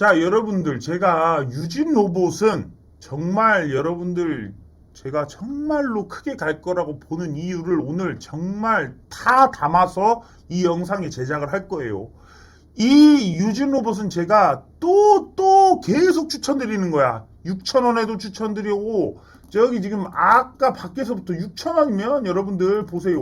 자, 여러분들, 제가 유진 로봇은 정말 여러분들, 제가 정말로 크게 갈 거라고 보는 이유를 오늘 정말 다 담아서 이 영상에 제작을 할 거예요. 이 유진 로봇은 제가 또, 또 계속 추천드리는 거야. 6,000원에도 추천드리고, 저기 지금 아까 밖에서부터 6,000원이면 여러분들 보세요.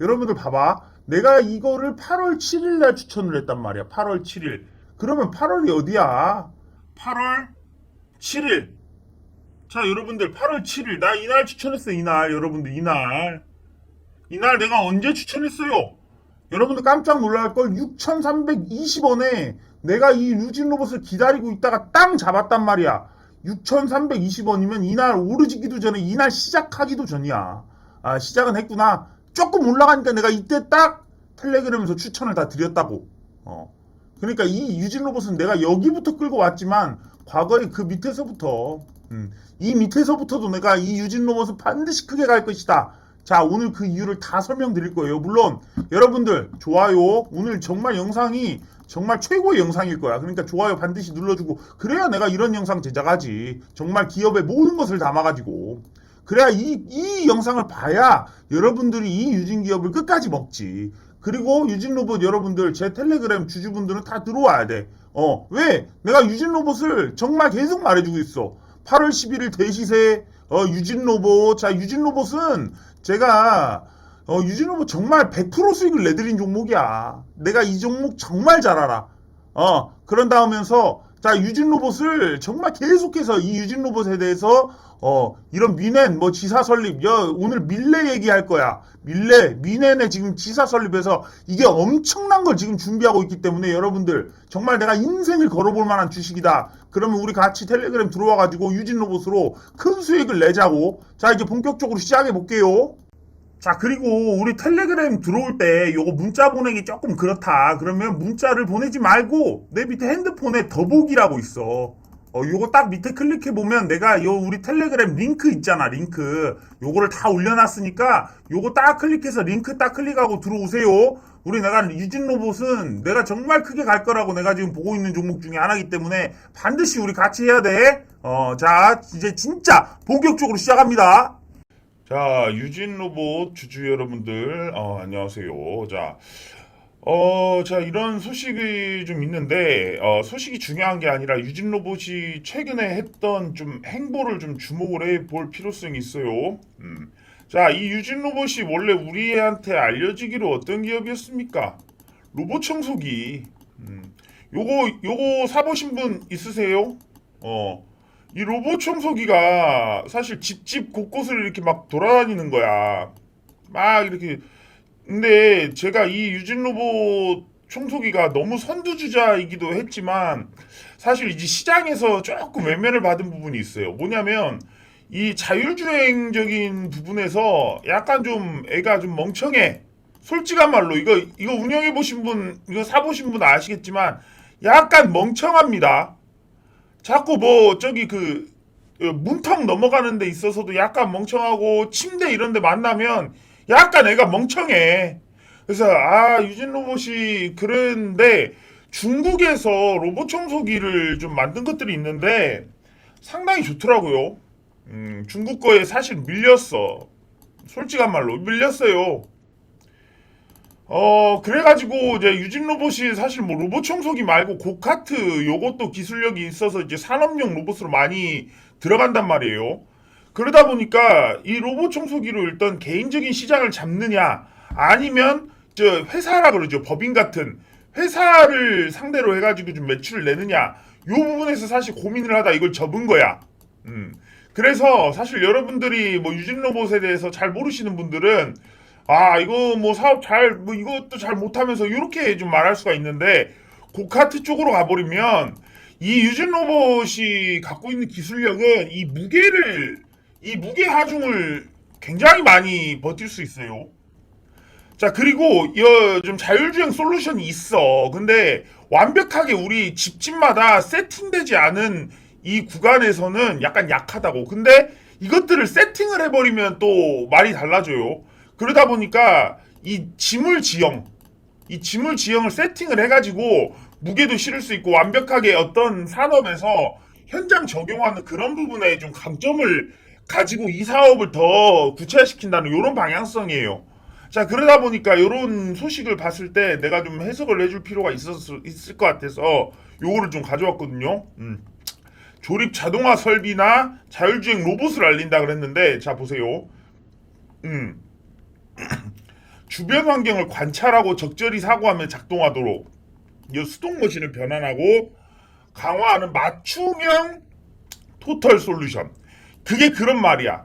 여러분들 봐봐. 내가 이거를 8월 7일 날 추천을 했단 말이야. 8월 7일. 그러면 8월이 어디야? 8월 7일. 자, 여러분들 8월 7일. 나 이날 추천했어. 이날. 여러분들 이날. 이날 내가 언제 추천했어요? 여러분들 깜짝 놀랄 걸 6,320원에 내가 이 유진 로봇을 기다리고 있다가 땅 잡았단 말이야. 6,320원이면 이날 오르지기도 전에 이날 시작하기도 전이야. 아, 시작은 했구나. 조금 올라가니까 내가 이때 딱 텔레그램에서 추천을 다 드렸다고. 어. 그러니까 이 유진 로봇은 내가 여기부터 끌고 왔지만 과거에 그 밑에서부터 음, 이 밑에서부터도 내가 이 유진 로봇은 반드시 크게 갈 것이다. 자 오늘 그 이유를 다 설명드릴 거예요. 물론 여러분들 좋아요 오늘 정말 영상이 정말 최고의 영상일 거야. 그러니까 좋아요 반드시 눌러주고 그래야 내가 이런 영상 제작하지. 정말 기업의 모든 것을 담아가지고 그래야 이, 이 영상을 봐야 여러분들이 이 유진 기업을 끝까지 먹지. 그리고 유진 로봇 여러분들 제 텔레그램 주주분들은 다 들어와야 돼. 어, 왜? 내가 유진 로봇을 정말 계속 말해주고 있어. 8월 11일 대시세 어, 유진 로봇. 자, 유진 로봇은 제가 어, 유진 로봇 정말 100% 수익을 내드린 종목이야. 내가 이 종목 정말 잘 알아. 어, 그런 다음에서 자, 유진 로봇을 정말 계속해서 이 유진 로봇에 대해서 어, 이런 미넨 뭐 지사 설립, 여, 오늘 밀레 얘기할 거야. 밀레, 미넨의 지금 지사 설립에서 이게 엄청난 걸 지금 준비하고 있기 때문에 여러분들 정말 내가 인생을 걸어볼 만한 주식이다. 그러면 우리 같이 텔레그램 들어와 가지고 유진 로봇으로 큰 수익을 내자고. 자, 이제 본격적으로 시작해 볼게요. 자, 그리고 우리 텔레그램 들어올 때 요거 문자 보내기 조금 그렇다. 그러면 문자를 보내지 말고 내 밑에 핸드폰에 더보기라고 있어. 어, 요거 딱 밑에 클릭해 보면 내가 요 우리 텔레그램 링크 있잖아, 링크. 요거를 다 올려놨으니까 요거 딱 클릭해서 링크 딱 클릭하고 들어오세요. 우리 내가 유진 로봇은 내가 정말 크게 갈 거라고 내가 지금 보고 있는 종목 중에 하나이기 때문에 반드시 우리 같이 해야 돼. 어, 자, 이제 진짜 본격적으로 시작합니다. 자, 유진 로봇 주주 여러분들, 어, 안녕하세요. 자, 어, 자, 이런 소식이 좀 있는데, 어, 소식이 중요한 게 아니라 유진 로봇이 최근에 했던 좀 행보를 좀 주목을 해 볼 필요성이 있어요. 음. 자, 이 유진 로봇이 원래 우리한테 알려지기로 어떤 기업이었습니까? 로봇 청소기. 음. 요거, 요거 사보신 분 있으세요? 어. 이 로봇 청소기가 사실 집집 곳곳을 이렇게 막 돌아다니는 거야. 막 이렇게. 근데 제가 이 유진 로봇 청소기가 너무 선두주자이기도 했지만 사실 이제 시장에서 조금 외면을 받은 부분이 있어요. 뭐냐면 이 자율주행적인 부분에서 약간 좀 애가 좀 멍청해. 솔직한 말로 이거 이거 운영해 보신 분 이거 사 보신 분 아시겠지만 약간 멍청합니다. 자꾸 뭐 저기 그 어, 문턱 넘어가는 데 있어서도 약간 멍청하고 침대 이런 데 만나면 약간 애가 멍청해. 그래서 아 유진 로봇이 그런데 중국에서 로봇 청소기를 좀 만든 것들이 있는데 상당히 좋더라고요. 음, 중국 거에 사실 밀렸어. 솔직한 말로 밀렸어요. 어, 그래가지고, 이제 유진 로봇이 사실 뭐 로봇 청소기 말고 고카트 요것도 기술력이 있어서 이제 산업용 로봇으로 많이 들어간단 말이에요. 그러다 보니까 이 로봇 청소기로 일단 개인적인 시장을 잡느냐, 아니면 저 회사라 그러죠. 법인 같은 회사를 상대로 해가지고 좀 매출을 내느냐, 요 부분에서 사실 고민을 하다 이걸 접은 거야. 음. 그래서 사실 여러분들이 뭐 유진 로봇에 대해서 잘 모르시는 분들은 아 이거 뭐 사업 잘 뭐 이것도 잘 못하면서 이렇게 좀 말할 수가 있는데 고카트 쪽으로 가버리면 이 유진 로봇이 갖고 있는 기술력은 이 무게를 이 무게 하중을 굉장히 많이 버틸 수 있어요. 자 그리고 이좀 자율주행 솔루션이 있어. 근데 완벽하게 우리 집집마다 세팅되지 않은 이 구간에서는 약간 약하다고. 근데 이것들을 세팅을 해버리면 또 말이 달라져요. 그러다 보니까 이 지물 지형, 이 지물 지형을 세팅을 해가지고 무게도 실을 수 있고 완벽하게 어떤 산업에서 현장 적용하는 그런 부분에 좀 강점을 가지고 이 사업을 더 구체화시킨다는 이런 방향성이에요. 자 그러다 보니까 이런 소식을 봤을 때 내가 좀 해석을 해줄 필요가 있었, 있을 것 같아서 요거를 좀 가져왔거든요. 음. 조립 자동화 설비나 자율주행 로봇을 알린다 그랬는데 자 보세요. 음. 주변 환경을 관찰하고 적절히 사고하며 작동하도록 이 수동 머신을 변환하고 강화하는 맞춤형 토털 솔루션. 그게 그런 말이야.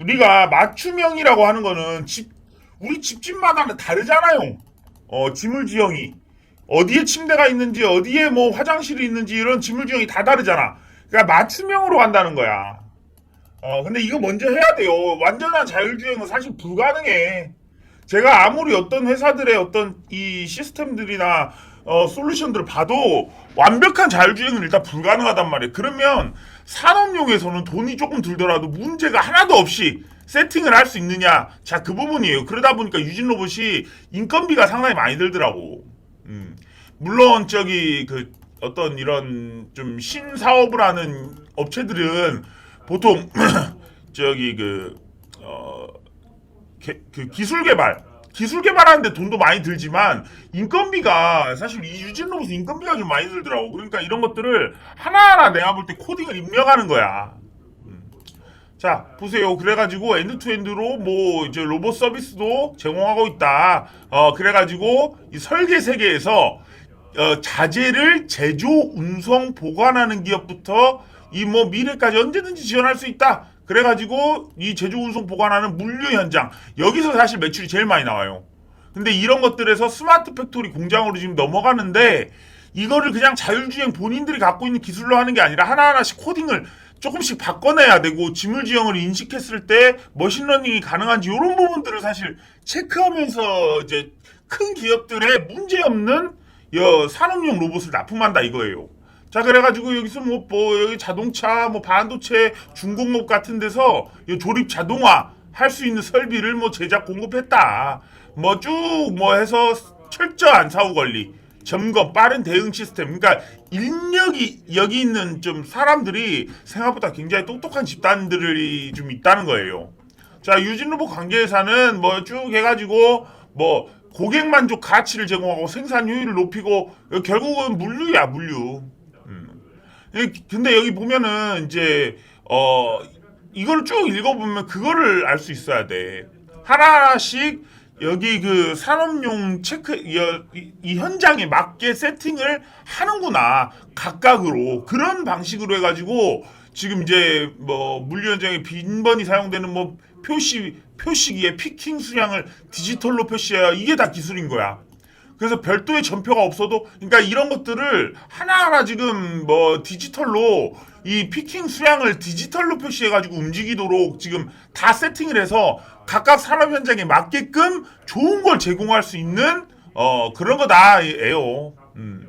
우리가 맞춤형이라고 하는 거는 집 우리 집집마다는 다르잖아요. 어, 지물 지형이 어디에 침대가 있는지 어디에 뭐 화장실이 있는지 이런 지물 지형이 다 다르잖아. 그러니까 맞춤형으로 간다는 거야. 어, 근데 이거 먼저 해야 돼요. 완전한 자율주행은 사실 불가능해. 제가 아무리 어떤 회사들의 어떤 이 시스템들이나 어, 솔루션들을 봐도 완벽한 자율주행은 일단 불가능하단 말이에요. 그러면 산업용에서는 돈이 조금 들더라도 문제가 하나도 없이 세팅을 할 수 있느냐? 자, 그 부분이에요. 그러다 보니까 유진 로봇이 인건비가 상당히 많이 들더라고. 음. 물론 저기 그 어떤 이런 좀 신사업을 하는 업체들은 보통 저기 그 어, 개- 그 기술 개발 기술 개발하는데 돈도 많이 들지만 인건비가 사실 이 유진 로봇 인건비가 좀 많이 들더라고. 그러니까 이런 것들을 하나하나 내가 볼 때 코딩을 입력하는 거야. 음. 자 보세요. 그래가지고 엔드투엔드로 뭐 이제 로봇 서비스도 제공하고 있다. 어 그래가지고 이 설계 세계에서 어, 자재를 제조, 운송, 보관하는 기업부터 이 뭐 미래까지 언제든지 지원할 수 있다. 그래가지고 이 제조, 운송, 보관하는 물류 현장 여기서 사실 매출이 제일 많이 나와요. 근데 이런 것들에서 스마트 팩토리 공장으로 지금 넘어가는데 이거를 그냥 자율주행 본인들이 갖고 있는 기술로 하는 게 아니라 하나하나씩 코딩을 조금씩 바꿔내야 되고 지물 지형을 인식했을 때 머신러닝이 가능한지 이런 부분들을 사실 체크하면서 이제 큰 기업들의 문제 없는 여 산업용 로봇을 납품한다 이거예요. 자 그래가지고 여기서 뭐, 뭐 여기 자동차 뭐 반도체 중공업 같은 데서 이 조립 자동화 할 수 있는 설비를 뭐 제작 공급했다. 뭐쭉뭐 해서 철저한 사후 관리 점검 빠른 대응 시스템 그러니까 인력이 여기 있는 좀 사람들이 생각보다 굉장히 똑똑한 집단들이 좀 있다는 거예요. 자 유진 로봇 관계회사는 뭐 쭉 해가지고 뭐 고객 만족 가치를 제공하고 생산 효율을 높이고 결국은 물류야 물류. 음. 근데 여기 보면은 이제 어 이걸 쭉 읽어보면 그거를 알 수 있어야 돼. 하나하나씩 여기 그 산업용 체크 이, 이- 이 현장에 맞게 세팅을 하는구나 각각으로 그런 방식으로 해가지고 지금 이제 뭐 물류 현장에 빈번히 사용되는 뭐 표시 표시기에 피킹 수량을 디지털로 표시해야 이게 다 기술인 거야. 그래서 별도의 전표가 없어도 그러니까 이런 것들을 하나하나 지금 뭐 디지털로 이 피킹 수량을 디지털로 표시해 가지고 움직이도록 지금 다 세팅을 해서 각각 산업 현장에 맞게끔 좋은 걸 제공할 수 있는 어 그런 거다예요. 음.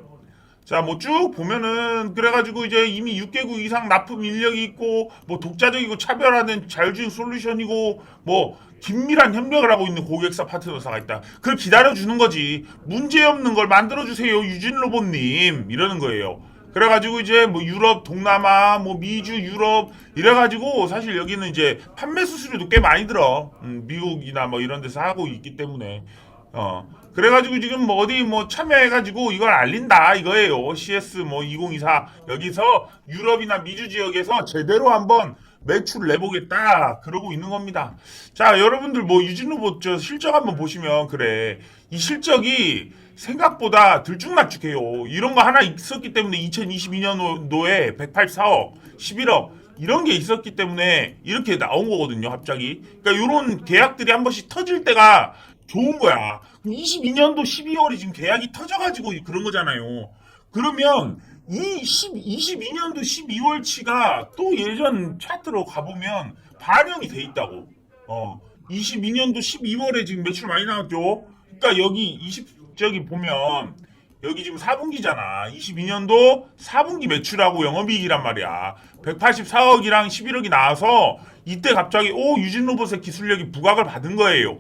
자, 뭐 쭉 보면은 그래가지고 이제 이미 6개국 이상 납품 인력이 있고 뭐 독자적이고 차별화된 자율주행 솔루션이고 뭐 긴밀한 협력을 하고 있는 고객사 파트너사가 있다. 그걸 기다려주는 거지. 문제 없는 걸 만들어주세요, 유진 로봇님 이러는 거예요. 그래가지고 이제 뭐 유럽, 동남아, 뭐 미주, 유럽 이래가지고 사실 여기는 이제 판매 수수료도 꽤 많이 들어. 음, 미국이나 뭐 이런 데서 하고 있기 때문에 어. 그래가지고 지금 뭐 어디 뭐 참여해가지고 이걸 알린다 이거예요. CS 뭐 2024 여기서 유럽이나 미주 지역에서 제대로 한번 매출을 내보겠다 그러고 있는 겁니다. 자 여러분들 뭐 유진 로봇 저 실적 한번 보시면 그래 이 실적이 생각보다 들쭉날쭉해요. 이런 거 하나 있었기 때문에 2022년도에 184억, 11억 이런 게 있었기 때문에 이렇게 나온 거거든요, 갑자기. 그러니까 이런 계약들이 한 번씩 터질 때가 좋은 거야. 22년도 12월이 지금 계약이 터져가지고 그런 거잖아요. 그러면 이 10, 22년도 12월치가 또 예전 차트로 가보면 반영이 돼 있다고. 어, 22년도 12월에 지금 매출 많이 나왔죠. 그러니까 여기 20 저기 보면 여기 지금 4분기잖아. 22년도 4분기 매출하고 영업이익이란 말이야. 184억이랑 11억이 나와서 이때 갑자기 오 유진 로봇의 기술력이 부각을 받은 거예요.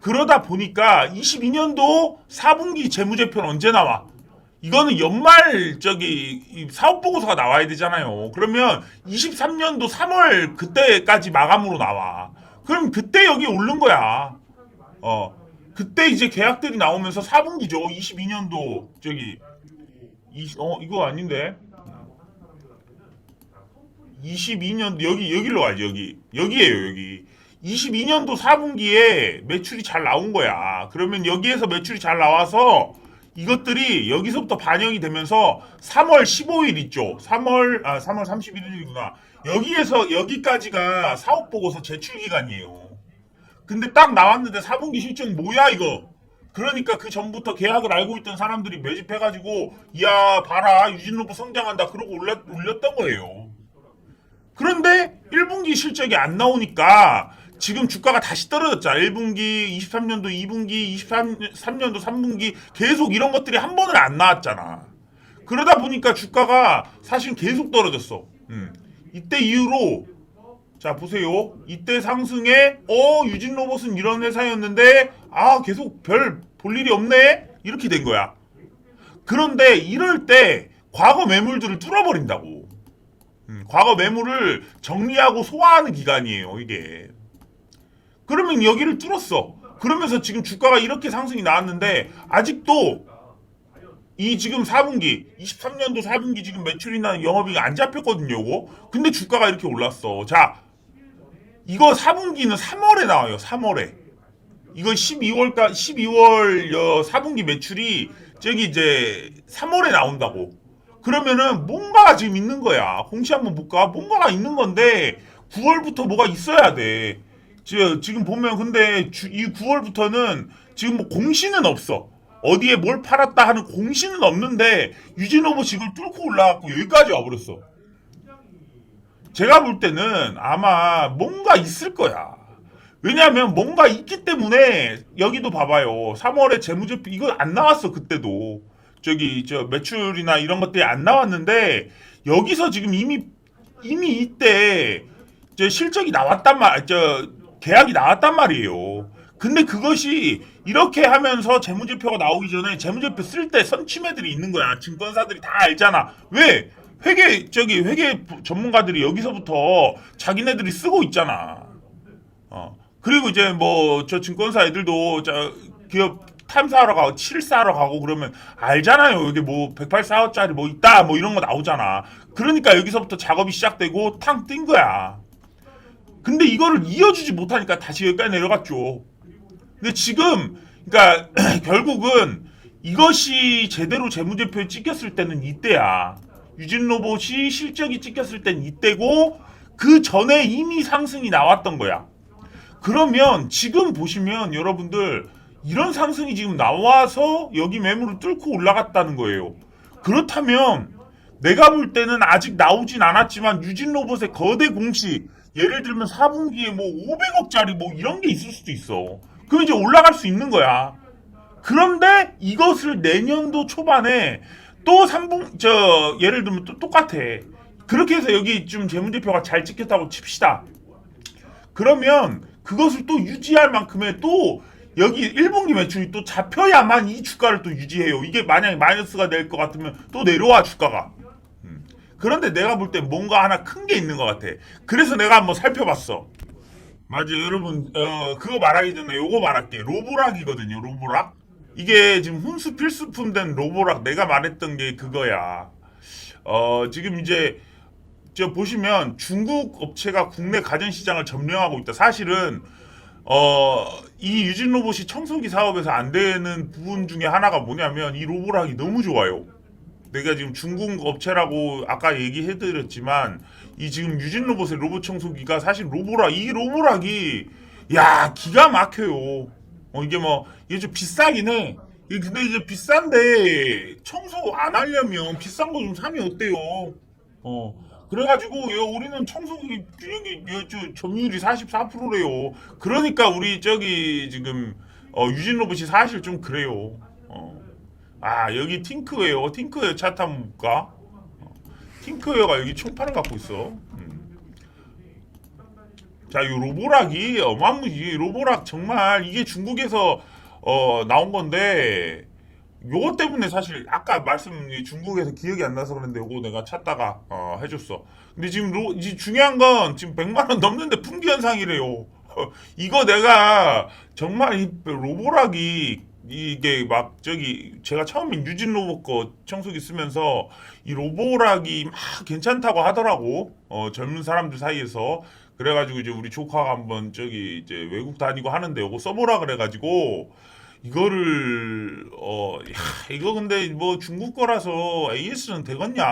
그러다 보니까 22년도 4분기 재무제표는 언제 나와? 이거는 연말 저기 이 사업 보고서가 나와야 되잖아요. 그러면 23년도 3월 그때까지 마감으로 나와. 그럼 그때 여기 오른 거야. 어. 그때 이제 계약들이 나오면서 4분기죠. 22년도 저기 이, 어 이거 아닌데. 22년 여기 여기로 가야지 여기 여기에요 여기 22년도 4분기에 매출이 잘 나온 거야 그러면 여기에서 매출이 잘 나와서 이것들이 여기서부터 반영이 되면서 3월 15일 있죠. 3월 아 3월 31일이구나. 여기에서 여기까지가 사업 보고서 제출 기간이에요. 근데 딱 나왔는데 4분기 실적 뭐야 이거? 그러니까 그 전부터 계약을 알고 있던 사람들이 매집해가지고 야 봐라 유진로브 성장한다 그러고 올렸, 올렸던 거예요. 그런데 1분기 실적이 안 나오니까 지금 주가가 다시 떨어졌잖아. 1분기, 23년도 2분기, 23년도 3분기 계속 이런 것들이 한 번은 안 나왔잖아. 그러다 보니까 주가가 사실 계속 떨어졌어. 음. 이때 이후로 자 보세요. 이때 상승에 어 유진 로봇은 이런 회사였는데 아 계속 별 볼 일이 없네 이렇게 된 거야. 그런데 이럴 때 과거 매물들을 뚫어버린다고. 음, 과거 매물을 정리하고 소화하는 기간이에요, 이게. 그러면 여기를 뚫었어. 그러면서 지금 주가가 이렇게 상승이 나왔는데, 아직도 이 지금 4분기, 23년도 4분기 지금 매출이나 영업이익 안 잡혔거든요, 요거. 근데 주가가 이렇게 올랐어. 자, 이거 4분기는 3월에 나와요, 3월에. 이거 12월까, 12월 어, 4분기 매출이 저기 이제 3월에 나온다고. 그러면은 뭔가가 지금 있는 거야. 공시 한번 볼까? 뭔가가 있는 건데 9월부터 뭐가 있어야 돼. 지- 지금 보면 근데 주- 이 9월부터는 지금 뭐 공시는 없어. 어디에 뭘 팔았다 하는 공시는 없는데 유진오버 지금 뚫고 올라갔고 여기까지 와버렸어. 제가 볼 때는 아마 뭔가 있을 거야. 왜냐하면 뭔가 있기 때문에 여기도 봐봐요. 3월에 재무제표 이거 안 나왔어 그때도. 저기 저 매출이나 이런 것들이 안 나왔는데 여기서 지금 이미 이미 이때 저 실적이 나왔단 말, 저 계약이 나왔단 말이에요. 근데 그것이 이렇게 하면서 재무제표가 나오기 전에 재무제표 쓸 때 선침해들이 있는 거야. 증권사들이 다 알잖아. 왜? 회계 저기 회계 전문가들이 여기서부터 자기네들이 쓰고 있잖아. 어. 그리고 이제 뭐 저 증권사 애들도 저 기업 탐사하러 가고 실사하러 가고 그러면 알잖아요. 여기 뭐 108사업짜리 뭐 있다 뭐 이런 거 나오잖아. 그러니까 여기서부터 작업이 시작되고 탕뛴 거야. 근데 이거를 이어주지 못하니까 다시 여기까지 내려갔죠. 근데 지금 그러니까 결국은 이것이 제대로 재무제표에 찍혔을 때는 이때야. 유진 로봇이 실적이 찍혔을 땐 이때고 그 전에 이미 상승이 나왔던 거야. 그러면 지금 보시면 여러분들 이런 상승이 지금 나와서 여기 매물을 뚫고 올라갔다는 거예요. 그렇다면 내가 볼 때는 아직 나오진 않았지만 유진 로봇의 거대 공시 예를 들면 4분기에 뭐 500억짜리 뭐 이런 게 있을 수도 있어. 그럼 이제 올라갈 수 있는 거야. 그런데 이것을 내년도 초반에 또 3분 저 예를 들면 또 똑같아. 그렇게 해서 여기 좀 재무제표가 잘 찍혔다고 칩시다. 그러면 그것을 또 유지할 만큼의 또 여기 1분기 매출이 또 잡혀야만 이 주가를 또 유지해요. 이게 만약에 마이너스가 될 것 같으면 또 내려와 주가가. 음. 그런데 내가 볼 때 뭔가 하나 큰 게 있는 것 같아. 그래서 내가 한번 살펴봤어. 맞아 여러분 어 그거 말하기 전에 요거 말할게 로보락이거든요 로보락 이게 지금 훈수 필수품 된 로보락 내가 말했던 게 그거야 어 지금 이제 저 보시면 중국 업체가 국내 가전 시장을 점령하고 있다 사실은 어 이 유진 로봇이 청소기 사업에서 안 되는 부분 중에 하나가 뭐냐면 이 로보락이 너무 좋아요 내가 지금 중국 업체라고 아까 얘기해드렸지만 이 지금 유진 로봇의 로봇 청소기가 사실 로보락 이 로보락이 야 기가 막혀요. 어 이게 뭐 이게 좀 비싸긴 해. 근데 이제 비싼데 청소 안 하려면 비싼 거 좀 사면 어때요? 어 그래가지고 야, 우리는 청소기 야, 저 점유율이 44%래요. 그러니까 우리 저기 지금 어, 유진 로봇이 사실 좀 그래요. 어. 아 여기 팅크웨어 팅크웨어 차트 한번 볼까? 어, 팅크웨어가 여기 총판을 갖고 있어. 음. 자, 이 로보락이 어마무지 로보락 정말 이게 중국에서 어, 나온 건데 요거 때문에 사실 아까 말씀 중국에서 기억이 안 나서 그런데 요거 내가 찾다가 어, 해줬어. 근데 지금 로, 이 중요한 건 지금 100만 원 넘는데 품귀 현상이래요. 이거 내가 정말 이 로보락이 이게 막 저기 제가 처음에 유진 로봇 거 청소기 쓰면서 이 로보락이 막 괜찮다고 하더라고. 어, 젊은 사람들 사이에서. 그래가지고 이제 우리 조카가 한번 저기 이제 외국 다니고 하는데 요거 써보라 그래가지고 이거를 어 야, 이거 근데 뭐 중국 거라서 AS는 되겠냐?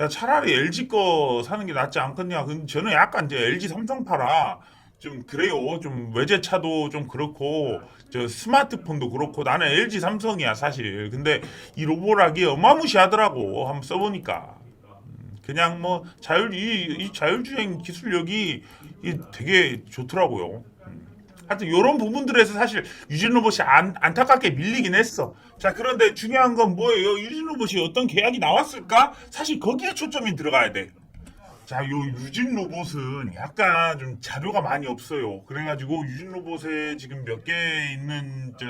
야 차라리 LG 거 사는 게 낫지 않겠냐? 근데 저는 약간 이제 LG 삼성 파라 좀 그래요. 좀 외제차도 좀 그렇고 저 스마트폰도 그렇고 나는 LG 삼성이야 사실. 근데 이 로보락이 어마무시하더라고 한번 써보니까. 그냥 뭐 자율 이, 이 자율주행 기술력이 이 되게 좋더라고요. 음. 하여튼 이런 부분들에서 사실 유진 로봇이 안, 안타깝게 밀리긴 했어. 자 그런데 중요한 건 뭐예요? 유진 로봇이 어떤 계약이 나왔을까? 사실 거기에 초점이 들어가야 돼. 자, 요 유진 로봇은 약간 좀 자료가 많이 없어요. 그래가지고 유진 로봇에 지금 몇 개 있는 저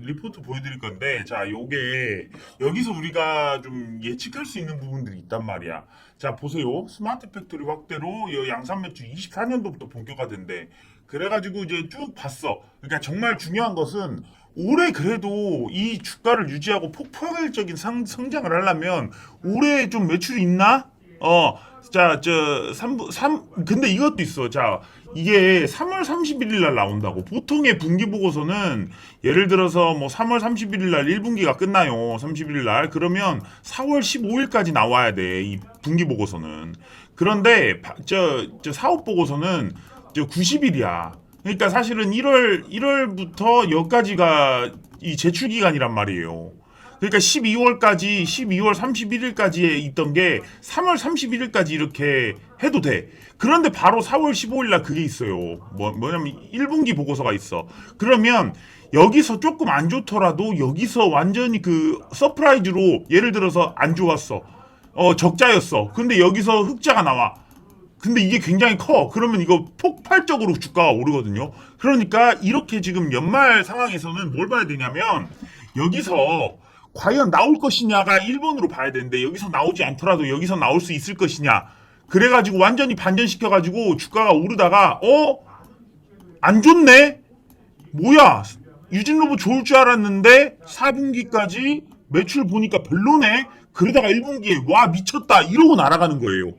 리포트 보여드릴 건데, 자, 요게 여기서 우리가 좀 예측할 수 있는 부분들이 있단 말이야. 자, 보세요. 스마트 팩토리 확대로 요 양산 매출 24년도부터 본격화된대. 그래가지고 이제 쭉 봤어. 그러니까 정말 중요한 것은 올해 그래도 이 주가를 유지하고 폭발적인 상, 성장을 하려면 올해 좀 매출이 있나? 어, 자, 저, 3부, 3, 근데 이것도 있어. 자, 이게 3월 31일 날 나온다고. 보통의 분기 보고서는 예를 들어서 뭐 3월 31일 날 1분기가 끝나요. 31일 날. 그러면 4월 15일까지 나와야 돼. 이 분기 보고서는. 그런데, 바- 저, 저 사업 보고서는 저 90일이야. 그러니까 사실은 1월, 1월부터 여기까지가 이 제출 기간이란 말이에요. 그러니까 12월까지 12월 31일까지에 있던 게 3월 31일까지 이렇게 해도 돼. 그런데 바로 4월 15일 날 그게 있어요. 뭐 뭐냐면 1분기 보고서가 있어. 그러면 여기서 조금 안 좋더라도 여기서 완전히 그 서프라이즈로 예를 들어서 안 좋았어. 어 적자였어. 근데 여기서 흑자가 나와. 근데 이게 굉장히 커. 그러면 이거 폭발적으로 주가가 오르거든요. 그러니까 이렇게 지금 연말 상황에서는 뭘 봐야 되냐면 여기서 과연 나올 것이냐가 1번으로 봐야 되는데 여기서 나오지 않더라도 여기서 나올 수 있을 것이냐. 그래가지고 완전히 반전시켜가지고 주가가 오르다가 어? 안 좋네? 뭐야? 유진로봇 좋을 줄 알았는데 4분기까지 매출 보니까 별로네? 그러다가 1분기에 와 미쳤다 이러고 날아가는 거예요.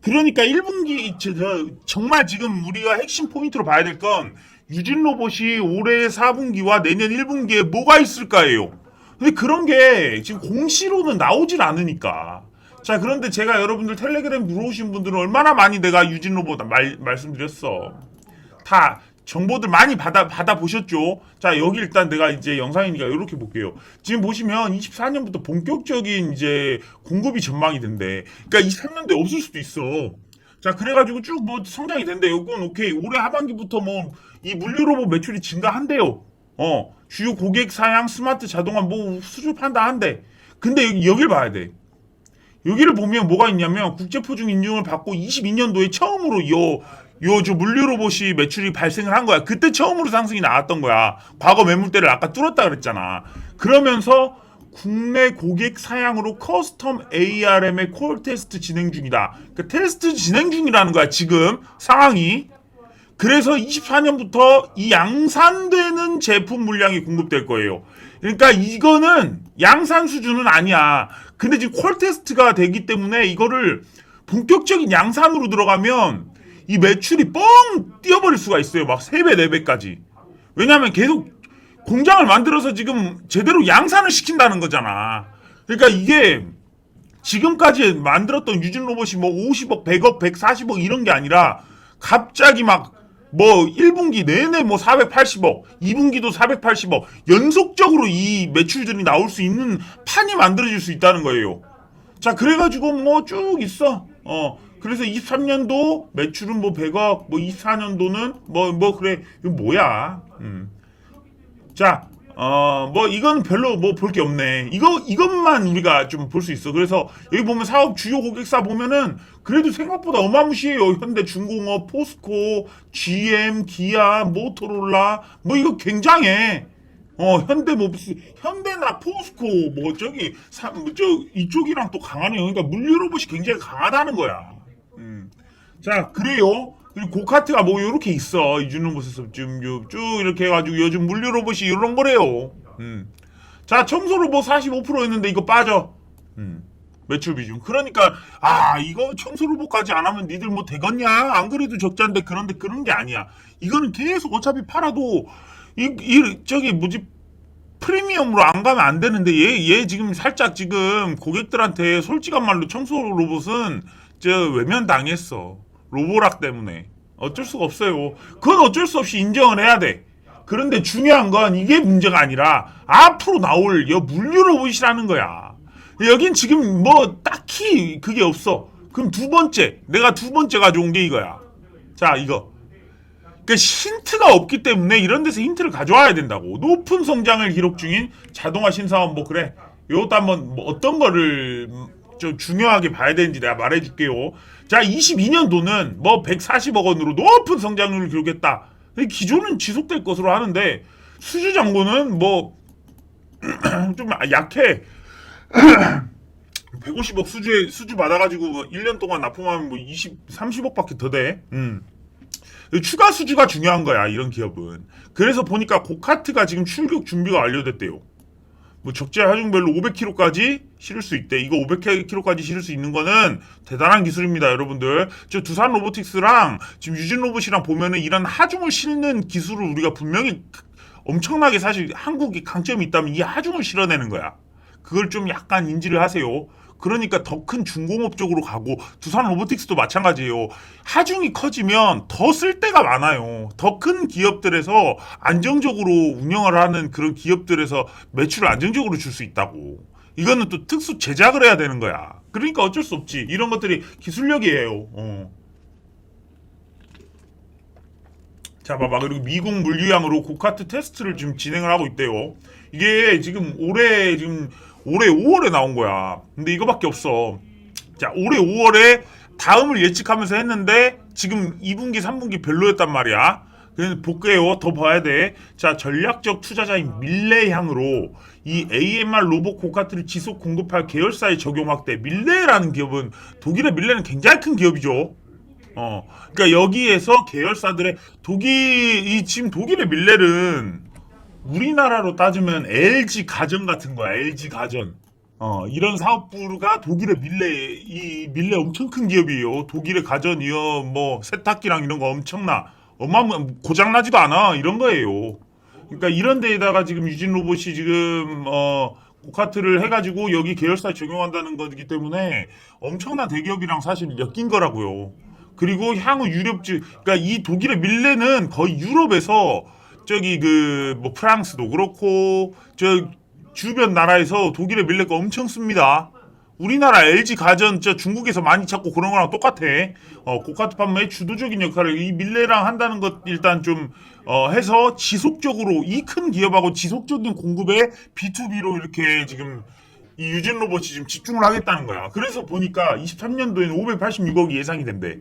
그러니까 1분기 저, 저, 정말 지금 우리가 핵심 포인트로 봐야 될 건 유진 로봇이 올해 4분기와 내년 1분기에 뭐가 있을까예요. 근데 그런 게 지금 공시로는 나오질 않으니까. 자 그런데 제가 여러분들 텔레그램 들어오신 분들은 얼마나 많이 내가 유진 로봇 말, 말씀드렸어. 다 정보들 많이 받아 받아 보셨죠? 자 여기 일단 내가 이제 영상이니까 이렇게 볼게요. 지금 보시면 24년부터 본격적인 이제 공급이 전망이 된대. 그러니까 23년도에 없을 수도 있어. 자 그래가지고 쭉 뭐 성장이 된대. 이건 오케이. 올해 하반기부터 뭐 이 물류 로봇 매출이 증가한대요. 어 주요 고객 사양 스마트 자동화 뭐 수주판다 한대. 근데 여기, 여길 봐야 돼. 여기를 보면 뭐가 있냐면 국제포중 인증을 받고 22년도에 처음으로 요, 요, 저 물류 로봇이 매출이 발생을 한 거야. 그때 처음으로 상승이 나왔던 거야. 과거 매물대를 아까 뚫었다 그랬잖아. 그러면서 국내 고객 사양으로 커스텀 ARM의 콜 테스트 진행 중이다. 그 테스트 진행 중이라는 거야, 지금 상황이. 그래서 24년부터 이 양산되는 제품 물량이 공급될 거예요. 그러니까 이거는 양산 수준은 아니야. 근데 지금 콜 테스트가 되기 때문에 이거를 본격적인 양산으로 들어가면 이 매출이 뻥 뛰어버릴 수가 있어요. 막 3배, 4배까지. 왜냐하면 계속 공장을 만들어서 지금 제대로 양산을 시킨다는 거잖아. 그러니까 이게 지금까지 만들었던 유진 로봇이 뭐 50억, 100억, 140억 이런 게 아니라 갑자기 막 뭐 1분기 내내 뭐 480억, 2분기도 480억 연속적으로 이 매출들이 나올 수 있는 판이 만들어질 수 있다는 거예요. 자, 그래가지고 뭐 쭉 있어. 어. 그래서 23년도 매출은 뭐 100억, 뭐 24년도는 뭐, 뭐, 그래. 이거 뭐야. 음. 자, 어, 뭐, 이건 별로 뭐 볼 게 없네. 이거, 이것만 우리가 좀 볼 수 있어. 그래서 여기 보면 사업 주요 고객사 보면은 그래도 생각보다 어마무시해요. 현대 중공업, 포스코, GM, 기아, 모토롤라. 뭐 이거 굉장해. 어 현대모비스 현대나 포스코 뭐 저기 사, 뭐저 이쪽이랑 또 강하네요 그러니까 물류 로봇이 굉장히 강하다는 거야 음. 자 그래요 그리고 고카트가 뭐 이렇게 있어. 이준호 모습 좀쭉 이렇게 해가지고 요즘 물류 로봇이 이런 거래요. 음. 자 청소 로봇 45%였는데 이거 빠져. 음. 매출 비중. 그러니까 아 이거 청소 로봇까지 안 하면 니들 뭐 되겠냐? 안 그래도 적자인데 그런데 그런 게 아니야. 이거는 계속 어차피 팔아도 이, 이 저기 뭐지? 프리미엄으로 안 가면 안 되는데 얘, 얘 지금 살짝 지금 고객들한테 솔직한 말로 청소 로봇은 저 외면 당했어 로보락 때문에. 어쩔 수가 없어요. 그건 어쩔 수 없이 인정을 해야 돼. 그런데 중요한 건 이게 문제가 아니라 앞으로 나올 여 물류 로봇이라는 거야. 여긴 지금 뭐 딱히 그게 없어. 그럼 두 번째 내가 두 번째 가져온 게 이거야. 자 이거. 그 힌트가 없기 때문에 이런 데서 힌트를 가져와야 된다고. 높은 성장을 기록 중인 자동화 신사업 뭐 그래. 요것도 한번 뭐 어떤 거를 음, 좀 중요하게 봐야 되는지 내가 말해줄게요. 자, 22년도는 뭐 140억 원으로 높은 성장률을 기록했다. 기존은 지속될 것으로 하는데 수주 정보는 뭐 좀 약해. 150억 수주 수주 받아가지고 뭐 1년 동안 납품하면 뭐 20, 30억밖에 더 돼. 음. 추가 수주가 중요한 거야 이런 기업은 그래서 보니까 고카트가 지금 출격 준비가 완료됐대요 뭐 적재 하중별로 500kg까지 실을 수 있대. 이거 500kg까지 실을 수 있는 거는 대단한 기술입니다 여러분들. 저 두산 로보틱스랑 지금 유진 로봇이랑 보면은 이런 하중을 실는 기술을 우리가 분명히 엄청나게 사실 한국이 강점이 있다면 이 하중을 실어내는 거야. 그걸 좀 약간 인지를 하세요 그러니까 더 큰 중공업 쪽으로 가고 두산 로보틱스도 마찬가지예요. 하중이 커지면 더 쓸 데가 많아요. 더 큰 기업들에서 안정적으로 운영을 하는 그런 기업들에서 매출을 안정적으로 줄 수 있다고. 이거는 또 특수 제작을 해야 되는 거야. 그러니까 어쩔 수 없지. 이런 것들이 기술력이에요. 어. 자, 봐봐. 그리고 미국 물류량으로 고카트 테스트를 지금 진행을 하고 있대요. 이게 지금 올해 지금 올해 5월에 나온 거야. 근데 이거밖에 없어. 자, 올해 5월에 다음을 예측하면서 했는데 지금 2분기, 3분기 별로였단 말이야. 그래서 볼게요. 더 봐야 돼. 자, 전략적 투자자인 밀레향으로 이 AMR 로봇 고카트를 지속 공급할 계열사에 적용 확대. 밀레라는 기업은 독일의 밀레는 굉장히 큰 기업이죠. 어, 그러니까 여기에서 계열사들의 독일 이 지금 독일의 밀레는 우리나라로 따지면 LG 가전 같은 거야. LG 가전. 어, 이런 사업부가 독일의 밀레, 이 밀레 엄청 큰 기업이에요. 독일의 가전이요, 뭐, 세탁기랑 이런 거 엄청나. 어마어마, 고장나지도 않아. 이런 거예요. 그러니까 이런 데에다가 지금 유진 로봇이 지금, 어, 고카트를 해가지고 여기 계열사에 적용한다는 거기 때문에 엄청난 대기업이랑 사실 엮인 거라고요. 그리고 향후 유럽주, 그러니까 이 독일의 밀레는 거의 유럽에서 저기 그 뭐 프랑스도 그렇고 저 주변 나라에서 독일의 밀레가 엄청 씁니다. 우리나라 LG 가전 저 중국에서 많이 찾고 그런 거랑 똑같아. 어, 고카트 판매의 주도적인 역할을 이 밀레랑 한다는 것 일단 좀 어, 해서 지속적으로 이 큰 기업하고 지속적인 공급에 B2B로 이렇게 지금 이 유진 로봇이 지금 집중을 하겠다는 거야. 그래서 보니까 23년도에는 586억이 예상이 된대.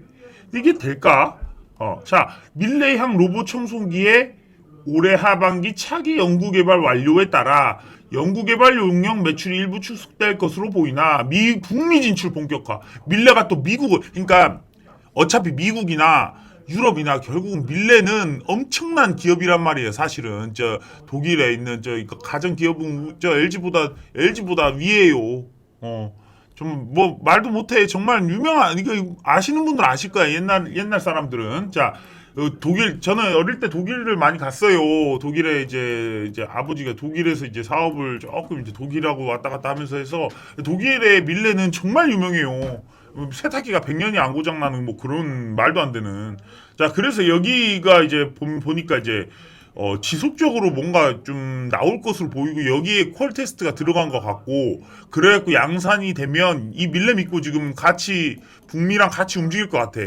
이게 될까? 어, 자, 밀레향 로봇 청소기에 올해 하반기 차기 연구개발 완료에 따라 연구개발 용역 매출이 일부 축소될 것으로 보이나 미 북미 진출 본격화. 밀레가 또 미국을 그러니까 어차피 미국이나 유럽이나 결국은 밀레는 엄청난 기업이란 말이에요. 사실은 저 독일에 있는 저 가전 기업은 저 LG보다 LG보다 위에요. 어. 좀 뭐 말도 못해 정말 유명한 이거 아시는 분들 아실 거야 옛날 옛날 사람들은 자 어, 독일 저는 어릴 때 독일을 많이 갔어요. 독일에 이제 이제 아버지가 독일에서 이제 사업을 조금 이제 독일하고 왔다 갔다 하면서 해서 독일의 밀레는 정말 유명해요. 세탁기가 100년이 안 고장 나는 뭐 그런 말도 안 되는. 자, 그래서 여기가 이제 보, 보니까 이제 어, 지속적으로 뭔가 좀 나올 것으로 보이고 여기에 퀄 테스트가 들어간 것 같고 그래갖고 양산이 되면 이 밀레 믿고 지금 같이 북미랑 같이 움직일 것 같아.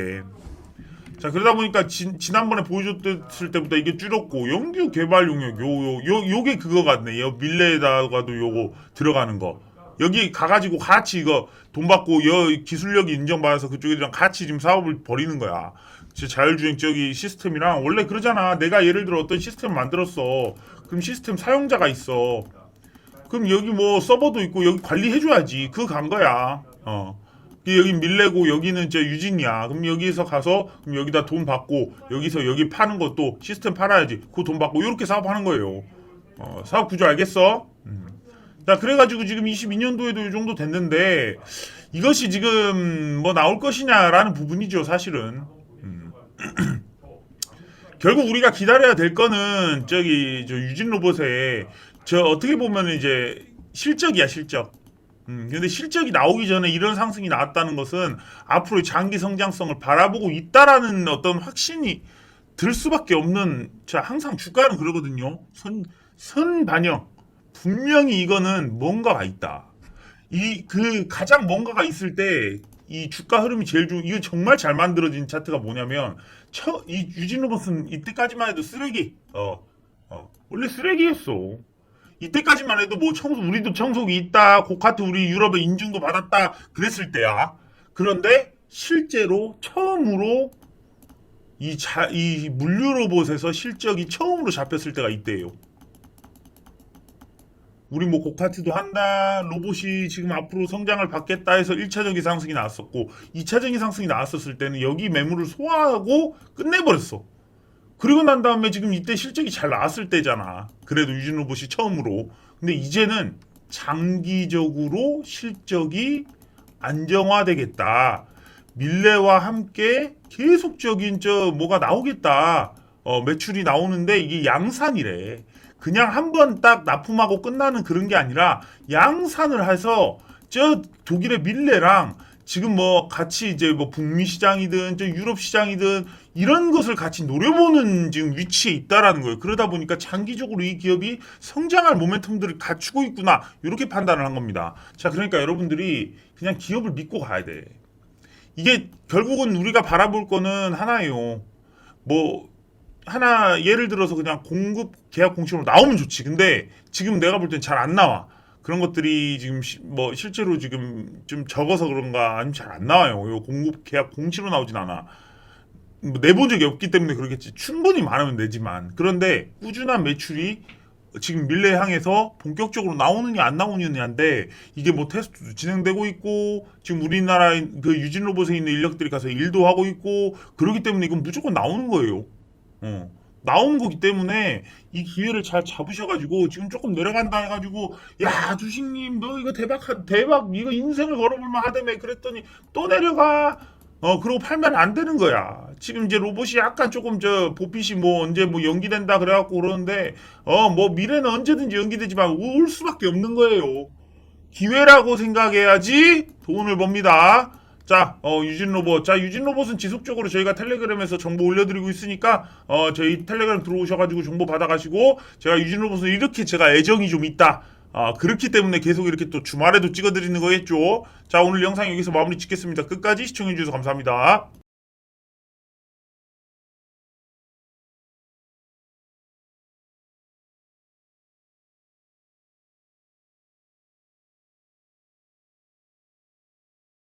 자 그러다 보니까 지, 지난번에 보여줬을 때보다 이게 줄었고 영규 개발 용역 요 요 요 요 게 그거 같네 요 밀레에다가도 요거 들어가는 거 여기 가가지고 같이 이거 돈 받고 여 기술력이 인정받아서 그쪽이랑 같이 지금 사업을 벌이는 거야 제 자율주행 저기 시스템이랑 원래 그러잖아 내가 예를 들어 어떤 시스템 만들었어 그럼 시스템 사용자가 있어. 그럼 여기 뭐 서버도 있고 여기 관리해줘야지. 그거 간 거야. 어. 여기 밀레고 여기는 저 유진이야. 그럼 여기서 가서 그럼 여기다 돈 받고 여기서 여기 파는 것도 시스템 팔아야지. 그 돈 받고 이렇게 사업하는 거예요. 어, 사업 구조 알겠어? 음. 자 그래가지고 지금 22년도에도 이 정도 됐는데 이것이 지금 뭐 나올 것이냐라는 부분이죠 사실은. 음. 결국 우리가 기다려야 될 거는 저기 저 유진 로봇의 저 어떻게 보면 이제 실적이야 실적. 음, 근데 실적이 나오기 전에 이런 상승이 나왔다는 것은 앞으로 장기 성장성을 바라보고 있다라는 어떤 확신이 들 수밖에 없는 자 항상 주가는 그러거든요. 선 선 반영 분명히 이거는 뭔가가 있다. 이 그 가장 뭔가가 있을 때 이 주가 흐름이 제일 중 이거 정말 잘 만들어진 차트가 뭐냐면 처, 이 유진 로봇은 이때까지만 해도 쓰레기 어, 어 원래 쓰레기였어. 이때까지만 해도 뭐 청소 우리도 청소기 있다 고카트 우리 유럽에 인증도 받았다 그랬을 때야. 그런데 실제로 처음으로 이 자 이 물류 로봇에서 실적이 처음으로 잡혔을 때가 이때예요. 우리 뭐 고카트도 한다 로봇이 지금 앞으로 성장을 받겠다 해서 1차적인 상승이 나왔었고 2차적인 상승이 나왔었을 때는 여기 매물을 소화하고 끝내버렸어. 그리고 난 다음에 지금 이때 실적이 잘 나왔을 때잖아. 그래도 유진 로봇이 처음으로. 근데 이제는 장기적으로 실적이 안정화되겠다. 밀레와 함께 계속적인 저 뭐가 나오겠다. 어, 매출이 나오는데 이게 양산이래. 그냥 한 번 딱 납품하고 끝나는 그런 게 아니라 양산을 해서 저 독일의 밀레랑 지금 뭐 같이 이제 뭐 북미 시장이든 저 유럽 시장이든 이런 것을 같이 노려보는 지금 위치에 있다라는 거예요. 그러다 보니까 장기적으로 이 기업이 성장할 모멘텀들을 갖추고 있구나 이렇게 판단을 한 겁니다. 자, 그러니까 여러분들이 그냥 기업을 믿고 가야 돼. 이게 결국은 우리가 바라볼 거는 하나예요. 뭐 하나 예를 들어서 그냥 공급 계약 공식으로 나오면 좋지. 근데 지금 내가 볼 땐 잘 안 나와. 그런 것들이 지금 시- 뭐 실제로 지금 좀 적어서 그런가 아니면 잘 안 나와요. 요 공급 계약 공시로 나오진 않아. 뭐 내본 적이 없기 때문에 그러겠지. 충분히 많으면 내지만. 그런데 꾸준한 매출이 지금 밀레 향해서 본격적으로 나오느냐 안 나오느냐인데 이게 뭐 테스트도 진행되고 있고 지금 우리나라 그 유진 로봇에 있는 인력들이 가서 일도 하고 있고 그러기 때문에 이건 무조건 나오는 거예요. 어. 나온 거기 때문에 이 기회를 잘 잡으셔가지고 지금 조금 내려간다 해가지고 야 주식님 너 이거 대박 대박 이거 인생을 걸어볼만 하다며 그랬더니 또 내려가. 어 그러고 팔면 안 되는 거야. 지금 이제 로봇이 약간 조금 저 보핏이 뭐 언제 뭐 연기된다 그래갖고 그러는데 어 뭐 미래는 언제든지 연기되지만 올 수밖에 없는 거예요. 기회라고 생각해야지 돈을 법니다. 자, 어, 유진 로봇. 자, 유진 로봇은 지속적으로 저희가 텔레그램에서 정보 올려드리고 있으니까, 어, 저희 텔레그램 들어오셔가지고 정보 받아가시고, 제가 유진 로봇은 이렇게 제가 애정이 좀 있다. 아, 그렇기 때문에 계속 이렇게 또 주말에도 찍어드리는 거겠죠. 자, 오늘 영상 여기서 마무리 짓겠습니다. 끝까지 시청해주셔서 감사합니다.